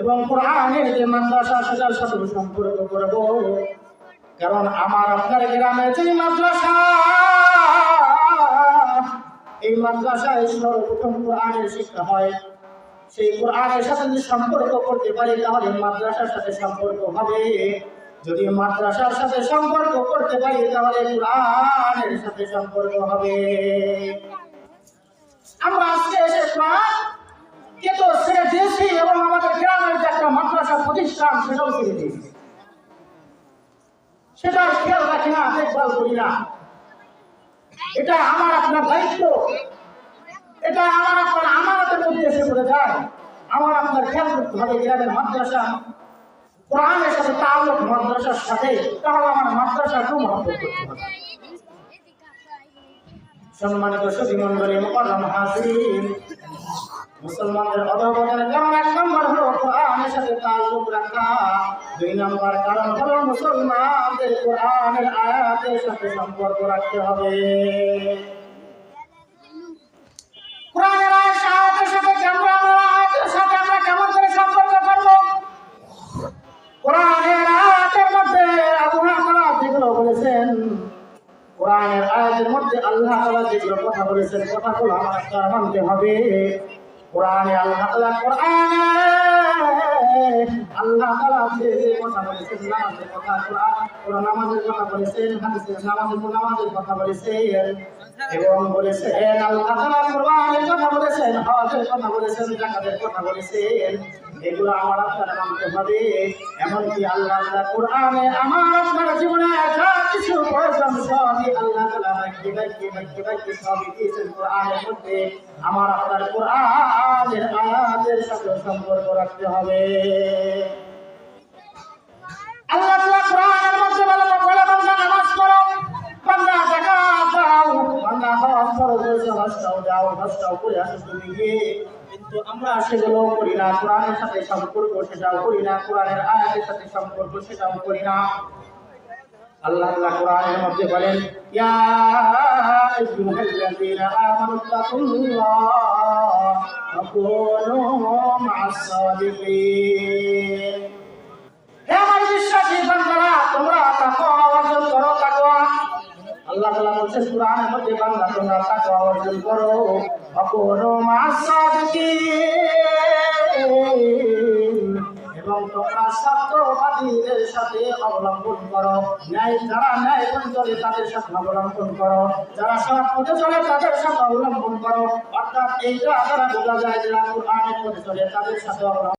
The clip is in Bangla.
এবং কোরআনের যে মাদ্রাসা সেটার সাথে সম্পর্ক করব। কারণ আমার আপনার গ্রামে যে মাদ্রাসা, এই মাদ্রাসায় সর্বপ্রথম কোরআনের শিক্ষা হয়। সেই কোরআনের সাথে যদি সম্পর্ক করতে পারি, তাহলে মাদ্রাসার সাথে সম্পর্ক হবে। যদি মাদ্রাসার সাথে সম্পর্ক করতে পারি, তাহলে কোরআনের সাথে সম্পর্ক হবে। আমরা আজকে এসে মাদ্রাসা প্রতিষ্ঠান সেটাও ছেড়ে দিয়েছি। সেটার খেয়াল রাখি না, দেখভাল করি না। এটা আমার আপনার দায়িত্ব। এটা আমার আপনার আমানতের মধ্যে এসে পড়ে যায় আমার আপনার খেয়াল করতে হবে, গ্রামের মাদ্রাসা, কোরআনের সাথে তাল্লুক মাদ্রাসার সাথে, তাহলে আমার মাদ্রাসাকেও মহব্বত করতে হবে। সম্মানিত সতী মন্ডলী মোকাররম হাজির মুসলমানদের অধবনের কারণ মুসলমানদের কোরআনের কোরআনের কোরআনের মধ্যে আল্লাহ যেগুলো বলেছেন, কোরআনের আয়াতের মধ্যে আল্লাহ তাআলা যেগুলো কথা বলেছেন, কথাগুলো আমার মানতে হবে। কোরআনে আল্লাহ তাআলা কোরআনে কথা নামাজের কথা এবং বলেছেন বলেছেন কথা এগুলো আমার আপনার মানতে হবে। এমনকি আল্লাহ কোরআনে আমার আপনার জীবনে কিছু সবই আল্লাহ আমার আপনার কোরআনের আয়াতের সাথে সম্পর্ক রাখতে হবে। আল্লাহ তাআলা কোরআনের মধ্যে বলে বলে বান্দা কিন্তু আমরা সেগুলো করি না। কোরআনের সাথে সম্পর্ক সেটাও করি না। কোরআনের আয়াতের সাথে সম্পর্ক সেটাও করি না। আল্লাহ তাআলা কোরআনের মধ্যে বলেন, ইয়া আইয়ুহাল্লাযীনা আমানু তাকুল্লাহ তাআলা বলছেন কোরআনের মধ্যে বান্দা তোমরা তাকওয়া অর্জন করো। অকুনু মাসাদিকিন। এবং তোমরা সত্যবাদীদের সাথে অবলম্বন করো। ন্যায়, যারা ন্যায় চলে, তাদের সাথে অবলম্বন করো। যারা সৎ পথে চলে, তাদের সাথে অবলম্বন করো। অর্থাৎ এইটা দ্বারা বোঝা যায় যারা কোরআনের পথে চলে, তাদের সাথে অবলম্বন